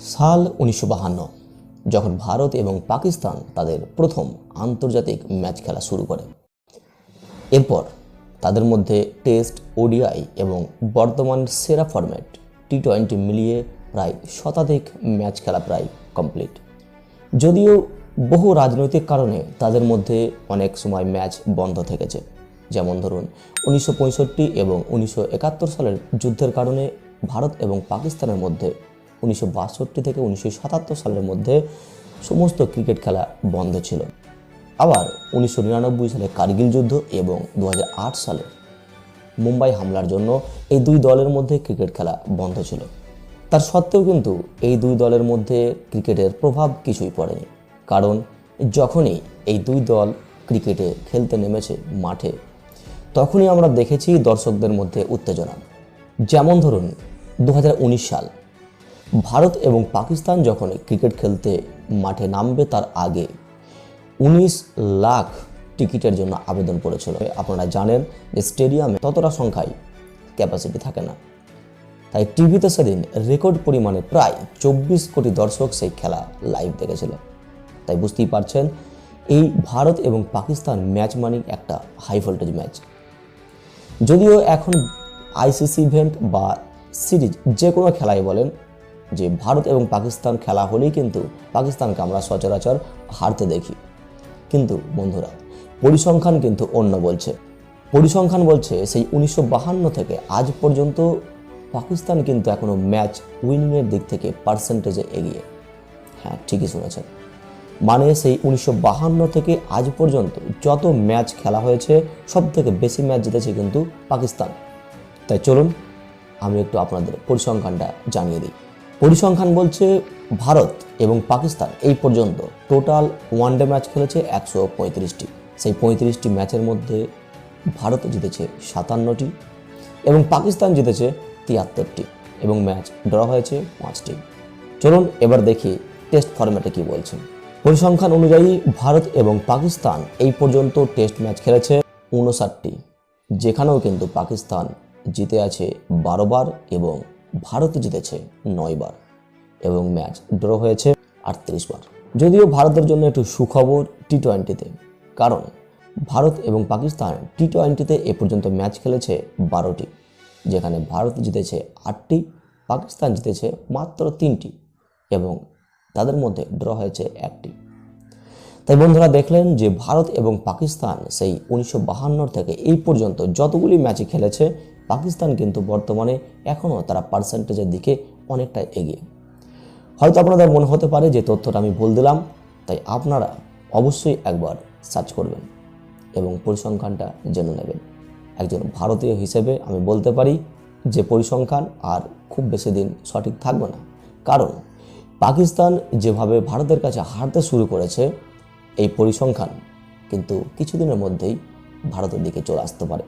সাল উনিশশো বাহান্ন, যখন ভারত এবং পাকিস্তান তাদের প্রথম আন্তর্জাতিক ম্যাচ খেলা শুরু করে। এরপর তাদের মধ্যে টেস্ট, ওডিআই এবং বর্তমান সেরা ফরম্যাট টি টোয়েন্টি মিলিয়ে প্রায় শতাধিক ম্যাচ খেলা প্রায় কমপ্লিট। যদিও বহু রাজনৈতিক কারণে তাদের মধ্যে অনেক সময় ম্যাচ বন্ধ থেকেছে। যেমন ধরুন, উনিশশো পঁয়ষট্টি এবং উনিশশো একাত্তর সালের যুদ্ধের কারণে ভারত এবং পাকিস্তানের মধ্যে উনিশশো বাষট্টি থেকে উনিশশো সাতাত্তর সালের মধ্যে সমস্ত ক্রিকেট খেলা বন্ধ ছিল। আবার উনিশশো নিরানব্বই সালে কার্গিল যুদ্ধ এবং দু হাজার আট সালে মুম্বাই হামলার জন্য এই দুই দলের মধ্যে ক্রিকেট খেলা বন্ধ ছিল। তার সত্ত্বেও কিন্তু এই দুই দলের মধ্যে ক্রিকেটের প্রভাব কিছুই পড়েনি। কারণ যখনই এই দুই দল ক্রিকেটে খেলতে নেমেছে মাঠে, তখনই আমরা দেখেছি দর্শকদের মধ্যে উত্তেজনা। যেমন ধরুন দু হাজার উনিশ সাল ভারত এবং পাকিস্তান যখন ক্রিকেট খেলতে মাঠে নামবে, তার আগে উনিশ লাখ টিকিটের জন্য আবেদন করেছিল আপনারা জানেন যে স্টেডিয়ামে ততটা সংখ্যায় ক্যাপাসিটি থাকে না। তাই টিভিতে সেদিন রেকর্ড পরিমাণে প্রায় চব্বিশ কোটি দর্শক সেই খেলা লাইভ দেখেছিল। তাই বুঝতেই পারছেন, এই ভারত এবং পাকিস্তান ম্যাচ মানেই একটা হাই ভোল্টেজ ম্যাচ যদিও এখন আইসিসি ইভেন্ট বা সিরিজ যে কোনো খেলাই বলেন যে ভারত এবং পাকিস্তান খেলা হলেই কিন্তু পাকিস্তানকে আমরা সচরাচর হারতে দেখি। কিন্তু বন্ধুরা, পরিসংখ্যান কিন্তু অন্য বলছে। পরিসংখ্যান বলছে সেই উনিশশো থেকে আজ পর্যন্ত পাকিস্তান কিন্তু এখনও ম্যাচ উইনিংয়ের দিক থেকে পার্সেন্টেজে এগিয়ে। হ্যাঁ ঠিকই শুনেছেন। মানে সেই উনিশশো থেকে আজ পর্যন্ত যত ম্যাচ খেলা হয়েছে সব থেকে বেশি ম্যাচ জিতেছে কিন্তু পাকিস্তান। তাই চলুন, আমি একটু আপনাদের পরিসংখ্যানটা জানিয়ে দিই। পরিসংখ্যান বলছে ভারত এবং পাকিস্তান এই পর্যন্ত টোটাল ওয়ানডে ম্যাচ খেলেছে একশো পঁয়ত্রিশটি। সেই পঁয়ত্রিশটি ম্যাচের মধ্যে ভারত জিতেছে সাতান্নটি এবং পাকিস্তান জিতেছে তিয়াত্তরটি এবং ম্যাচ ড্র হয়েছে পাঁচটি। চলুন এবার দেখি টেস্ট ফরম্যাটে কি বলছেন পরিসংখ্যান অনুযায়ী ভারত এবং পাকিস্তান এই পর্যন্ত টেস্ট ম্যাচ খেলেছে উনষাটটি যেখানেও কিন্তু পাকিস্তান জিতে আছে বারো বার এবং ভারত জিতেছে নয় বার এবং ম্যাচ ড্র হয়েছে আটত্রিশ বার। যদিও ভারতের জন্য একটু সুখবর টি টোয়েন্টিতে কারণ ভারত এবং পাকিস্তান টি টোয়েন্টিতে এ পর্যন্ত ম্যাচ খেলেছে বারোটি, যেখানে ভারত জিতেছে আটটি, পাকিস্তান জিতেছে মাত্র তিনটি এবং তাদের মধ্যে ড্র হয়েছে একটি। তাই বন্ধুরা দেখলেন যে ভারত এবং পাকিস্তান সেই উনিশশো থেকে এই পর্যন্ত যতগুলি ম্যাচে খেলেছে, পাকিস্তান কিন্তু বর্তমানে এখনও তারা পার্সেন্টেজের দিকে অনেকটা এগিয়ে। হয়তো আপনাদের মনে হতে পারে যে তথ্যটা আমি ভুল দিলাম, তাই আপনারা অবশ্যই একবার সার্চ করবেন এবং পরিসংখ্যানটা জেনে নেবেন। একজন ভারতীয় হিসেবে আমি বলতে পারি যে পরিসংখ্যান আর খুব বেশি দিন সঠিক থাকবে না। কারণ পাকিস্তান যেভাবে ভারতের কাছে হারতে শুরু করেছে এই পরিসংখ্যান কিন্তু কিছুদিনের মধ্যেই ভারতের দিকে চলে আসতে পারে।